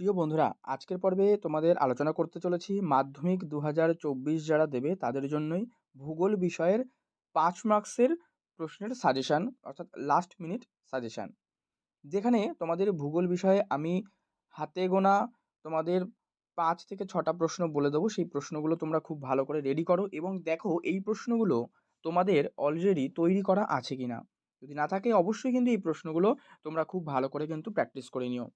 প্রিয় বন্ধুরা, আজকের পর্বে তোমাদের আলোচনা করতে চলেছি মাধ্যমিক দু হাজার চব্বিশ যারা দেবে তাদের জন্যই ভূগোল বিষয়ের পাঁচ মার্কসের প্রশ্নের সাজেশান অর্থাৎ লাস্ট মিনিট সাজেশান যেখানে তোমাদের ভূগোল বিষয়ে আমি হাতে গোনা তোমাদের পাঁচ থেকে ছটা প্রশ্ন বলে দেবো। সেই প্রশ্নগুলো তোমরা খুব ভালো করে রেডি করো এবং দেখো এই প্রশ্নগুলো তোমাদের অলরেডি তৈরি করা আছে কি না যদি না থাকে অবশ্যই কিন্তু এই প্রশ্নগুলো তোমরা খুব ভালো করে কিন্তু প্র্যাকটিস করে নিও।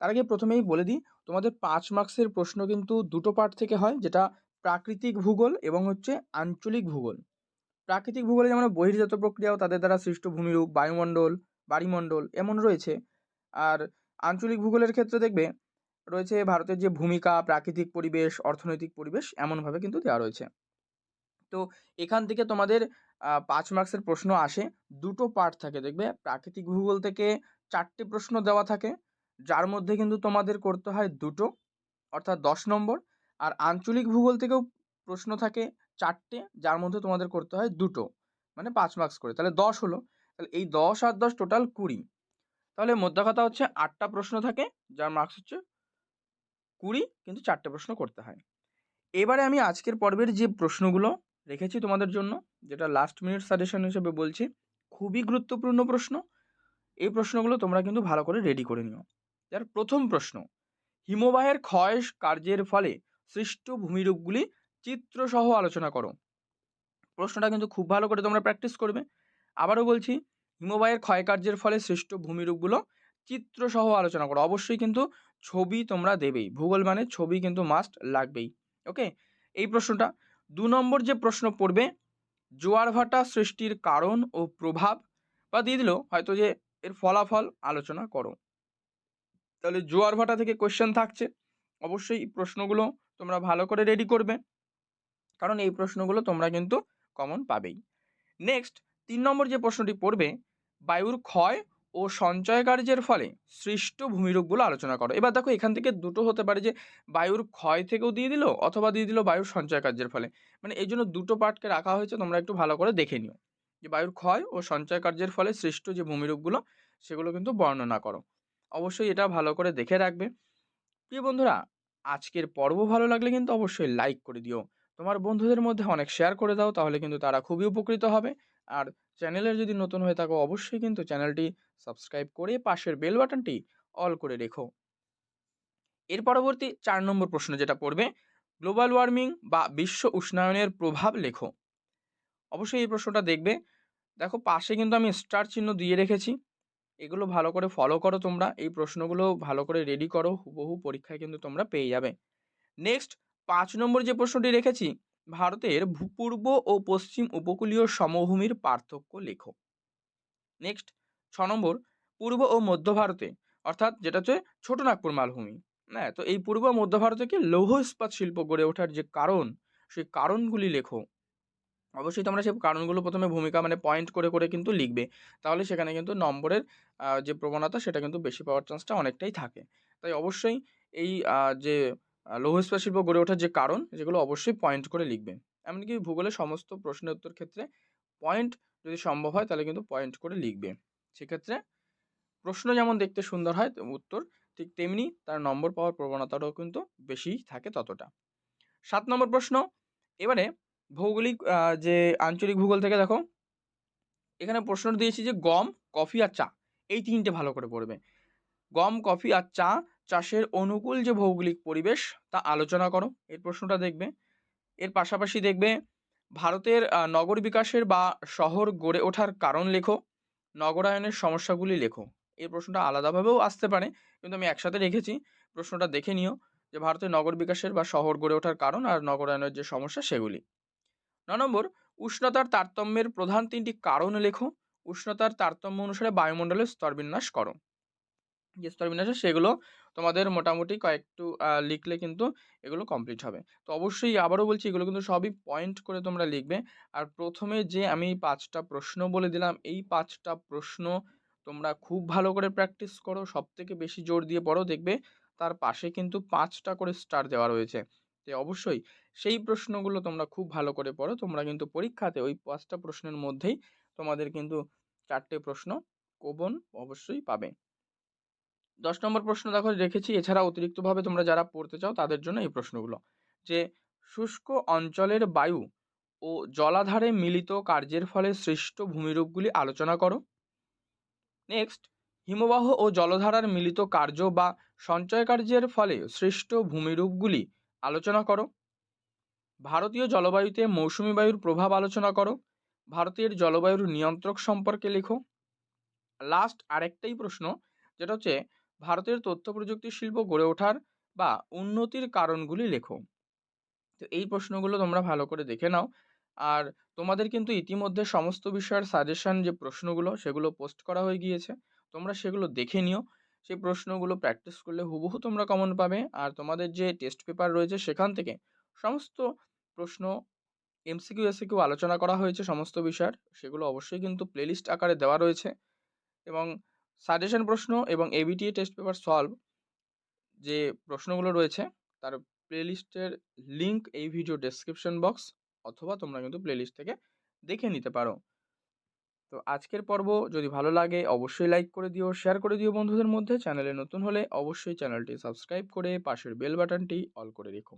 তার আগে প্রথমেই বলে দিই, তোমাদের পাঁচ মার্কসের প্রশ্ন কিন্তু দুটো পার্ট থেকে হয়, যেটা প্রাকৃতিক ভূগোল এবং হচ্ছে আঞ্চলিক ভূগোল। প্রাকৃতিক ভূগোলে যেমন বহির্জাত প্রক্রিয়াও তাদের দ্বারা সৃষ্ট ভূমিরূপ, বায়ুমণ্ডল, বাড়িমণ্ডল এমন রয়েছে। আর আঞ্চলিক ভূগোলের ক্ষেত্রে দেখবে, রয়েছে ভারতের যে ভূমিকা, প্রাকৃতিক পরিবেশ, অর্থনৈতিক পরিবেশ এমনভাবে কিন্তু দেওয়া রয়েছে। তো এখান থেকে তোমাদের পাঁচ মার্কসের প্রশ্ন আসে। দুটো পার্ট থাকে, দেখবে। প্রাকৃতিক ভূগোল থেকে চারটে প্রশ্ন দেওয়া থাকে। যার মধ্যে কিন্তু তোমাদের করতে হয় দুটো, অর্থাৎ দশ নম্বর। আর আঞ্চলিক ভূগোল থেকেও প্রশ্ন থাকে চারটে, যার মধ্যে তোমাদের করতে হয় দুটো। মানে পাঁচ মার্কস করে। তাহলে দশ হলো। তাহলে এই দশ আর দশ টোটাল কুড়ি। তাহলে মধ্যে কথা হচ্ছে আটটা প্রশ্ন থাকে, যার মার্কস হচ্ছে কুড়ি, কিন্তু চারটে প্রশ্ন করতে হয়। এবারে আমি আজকের পর্বের যে প্রশ্নগুলো রেখেছি তোমাদের জন্য, যেটা লাস্ট মিনিট সাজেশন হিসেবে বলছি, খুবই গুরুত্বপূর্ণ প্রশ্ন। এই প্রশ্নগুলো তোমরা কিন্তু ভালো করে রেডি করে নিও। যার প্রথম প্রশ্ন, হিমবাহের ক্ষয় কার্যের ফলে সৃষ্ট ভূমিরূপগুলি চিত্রসহ আলোচনা করো। প্রশ্নটা কিন্তু খুব ভালো করে তোমরা প্র্যাকটিস করবে। আবারও বলছি, হিমবাহের ক্ষয়কার্যের ফলে সৃষ্ট ভূমিরূপগুলো চিত্রসহ আলোচনা করো। অবশ্যই কিন্তু ছবি তোমরা দেবেই, ভূগোল মানে ছবি কিন্তু মাস্ট লাগবেই। ওকে এই প্রশ্নটা, দু নম্বর যে প্রশ্ন পড়বে, জোয়ার ভাটা সৃষ্টির কারণ ও প্রভাব, বা দিয়ে দিল হয়তো যে এর ফলাফল আলোচনা করো। তাহলে জোয়ার ভাটা থেকে কোয়েশ্চেন থাকছে। অবশ্যই প্রশ্নগুলো তোমরা ভালো করে রেডি করবে। কারণ এই প্রশ্নগুলো তোমরা কিন্তু কমন পাবেই। নেক্সট তিন নম্বর যে প্রশ্নটি পড়বে, বায়ুর ক্ষয় ও সঞ্চয় কার্যের ফলে সৃষ্ট ভূমিরূপগুলো আলোচনা করো। এবার দেখো, এখান থেকে দুটো হতে পারে যে বায়ুর ক্ষয় থেকেও দিয়ে দিল অথবা দিয়ে দিল বায়ুর সঞ্চয় কার্যের ফলে। মানে এই জন্য দুটো পার্টকে রাখা হয়েছে, তোমরা একটু ভালো করে দেখে নিও। যে বায়ুর ক্ষয় ও সঞ্চয় কার্যের ফলে সৃষ্ট যে ভূমিরূপগুলো, সেগুলো কিন্তু বর্ণনা করো। অবশ্যই এটা ভালো করে দেখে রাখবে। প্রিয় বন্ধুরা, আজকের পর্ব ভালো লাগলে কিন্তু অবশ্যই লাইক করে দিও। তোমার বন্ধুদের মধ্যে অনেক শেয়ার করে দাও, তাহলে কিন্তু তারা খুবই উপকৃত হবে। আর চ্যানেলের যদি নতুন হয়ে থাকো, অবশ্যই কিন্তু চ্যানেলটি সাবস্ক্রাইব করে পাশের বেল বাটনটি অল করে রেখো। এর পরবর্তী চার নম্বর প্রশ্ন যেটা পড়বে গ্লোবাল ওয়ার্মিং বা বিশ্ব উষ্ণায়নের প্রভাব লেখো। অবশ্যই এই প্রশ্নটা দেখবে। দেখো, পাশে কিন্তু আমি স্টার চিহ্ন দিয়ে রেখেছি। এগুলো ভালো করে ফলো করো তোমরা। এই প্রশ্নগুলো ভালো করে রেডি করো, হুবহু পরীক্ষায় কিন্তু তোমরা পেয়ে যাবে। নেক্সট পাঁচ নম্বর যে প্রশ্নটি রেখেছি, ভারতের ভূপূর্ব ও পশ্চিম উপকূলীয় সমভূমির পার্থক্য লেখো। নেক্সট ছ নম্বর, পূর্ব ও মধ্য ভারতে, অর্থাৎ যেটা হচ্ছে ছোট নাগপুর মালভূমি হ্যাঁ? তো এই পূর্ব মধ্য ভারতে কি লৌহ ইস্পাত শিল্প গড়ে ওঠার যে কারণ, সেই কারণগুলি লেখো। অবশ্যই তোমরা সেই কারণগুলো প্রথমে ভূমিকা মানে পয়েন্ট করে করে কিন্তু লিখবে। তাহলে সেখানে কিন্তু নম্বরের যে প্রবণতা সেটা কিন্তু বেশি পাওয়ার চান্সটা অনেকটাই থাকে। তাই অবশ্যই এই যে লৌহ ইস্পাত শিল্প গড়ে ওঠার যে কারণ যেগুলো অবশ্যই পয়েন্ট করে লিখবে। এমনকি ভূগোলের সমস্ত প্রশ্নের উত্তর ক্ষেত্রে পয়েন্ট যদি সম্ভব হয়, তাহলে কিন্তু পয়েন্ট করে লিখবে। সেক্ষেত্রে প্রশ্ন যেমন দেখতে সুন্দর হয় উত্তর ঠিক তেমনি তার নম্বর পাওয়ার প্রবণতাটাও কিন্তু বেশি থাকে ততটা। সাত নম্বর প্রশ্ন, এবারে ভৌগোলিক যে আঞ্চলিক ভূগোল থেকে দেখো, এখানে প্রশ্ন দিয়েছি যে গম, কফি আর চা, এই তিনটে ভালো করে পড়বে। গম, কফি আর চা চাষের অনুকূল যে ভৌগোলিক পরিবেশ তা আলোচনা করো, এর প্রশ্নটা দেখবে। এর পাশাপাশি দেখবে, ভারতের নগর বিকাশের বা শহর গড়ে ওঠার কারণ লেখো, নগরায়নের সমস্যাগুলি লেখো। এই প্রশ্নটা আলাদাভাবেও আসতে পারে, কিন্তু আমি একসাথে রেখেছি, প্রশ্নটা দেখে নিও যে ভারতের নগর বিকাশের বা শহর গড়ে ওঠার কারণ আর নগরায়নের যে সমস্যা সেগুলি। ন নম্বর, উষ্ণতার তারতম্যের প্রধান তিনটি কারণ লেখো। উষ্ণতার তারতম্য অনুসারে বায়ুমণ্ডলের স্তরবিন্যাস করো। যে স্তরবিন্যাস সেগুলো তোমাদের মোটামুটি কয়েকটু লিখলে কিন্তু এগুলো কমপ্লিট হবে। তো অবশ্যই আবারও বলছি, এগুলো কিন্তু সবই পয়েন্ট করে তোমরা লিখবে। আর প্রথমে যে আমি পাঁচটা প্রশ্ন বলে দিলাম, এই পাঁচটা প্রশ্ন তোমরা খুব ভালো করে প্র্যাকটিস করো সব থেকে বেশি জোর দিয়ে পড়ো, দেখবে তার পাশে কিন্তু পাঁচটা করে স্টার দেওয়া রয়েছে। তো অবশ্যই সেই প্রশ্নগুলো তোমরা খুব ভালো করে পড়ো। তোমরা কিন্তু পরীক্ষাতে ওই পাঁচটা প্রশ্নের মধ্যেই তোমাদের কিন্তু চারটে প্রশ্ন কোবন অবশ্যই পাবে। দশ নম্বর প্রশ্ন দেখো, রেখেছি। এছাড়া অতিরিক্তভাবে তোমরা যারা পড়তে চাও তাদের জন্য এই প্রশ্নগুলো। যে শুষ্ক অঞ্চলের বায়ু ও জলাধারে মিলিত কার্যের ফলে সৃষ্ট ভূমিরূপগুলি আলোচনা করো। নেক্সট, হিমবাহ ও জলধারার মিলিত কার্য বা সঞ্চয় কার্যের ফলে সৃষ্ট ভূমিরূপগুলি আলোচনা করো। ভারতীয় জলবায়ুতে মৌসুমী বায়ুর প্রভাব আলোচনা করো। ভারতের জলবায়ুর নিয়ন্ত্রক সম্পর্কে লেখো। লাস্ট আরেকটাই প্রশ্ন, যেটা হচ্ছে ভারতের তথ্য প্রযুক্তি শিল্প গড়ে ওঠার বা উন্নতির কারণগুলি লেখো। তো এই প্রশ্নগুলো তোমরা ভালো করে দেখে নাও। আর তোমাদের কিন্তু ইতিমধ্যে সমস্ত বিষয়ের সাজেশন যে প্রশ্নগুলো, সেগুলো পোস্ট করা হয়ে গিয়েছে। তোমরা সেগুলো দেখে নিও। সেই প্রশ্নগুলো প্র্যাকটিস করলে হুবহু তোমরা কমন পাবে। আর তোমাদের যে টেস্ট পেপার রয়েছে সেখান থেকে সমস্ত প্রশ্ন এমসিকিউ এসিকিউ আলোচনা করা হয়েছে সমস্ত বিষয়ের। সেগুলো অবশ্যই কিন্তু প্লেলিস্ট আকারে দেওয়া রয়েছে। এবং সাজেশন প্রশ্ন এবং এবিটিএ টেস্ট পেপার সলভ যে প্রশ্নগুলো রয়েছে, তার প্লেলিস্টের লিঙ্ক এই ভিডিও ডেসক্রিপশন বক্স অথবা তোমরা কিন্তু প্লেলিস্ট থেকে দেখে নিতে পারো। তো আজকের পর্ব যদি ভালো লাগে, অবশ্যই লাইক করে দিও শেয়ার করে দিও বন্ধুদের মধ্যে। চ্যানেলে নতুন হলে অবশ্যই চ্যানেলটি সাবস্ক্রাইব করে পাশের বেল বাটনটি অল করে রেখো।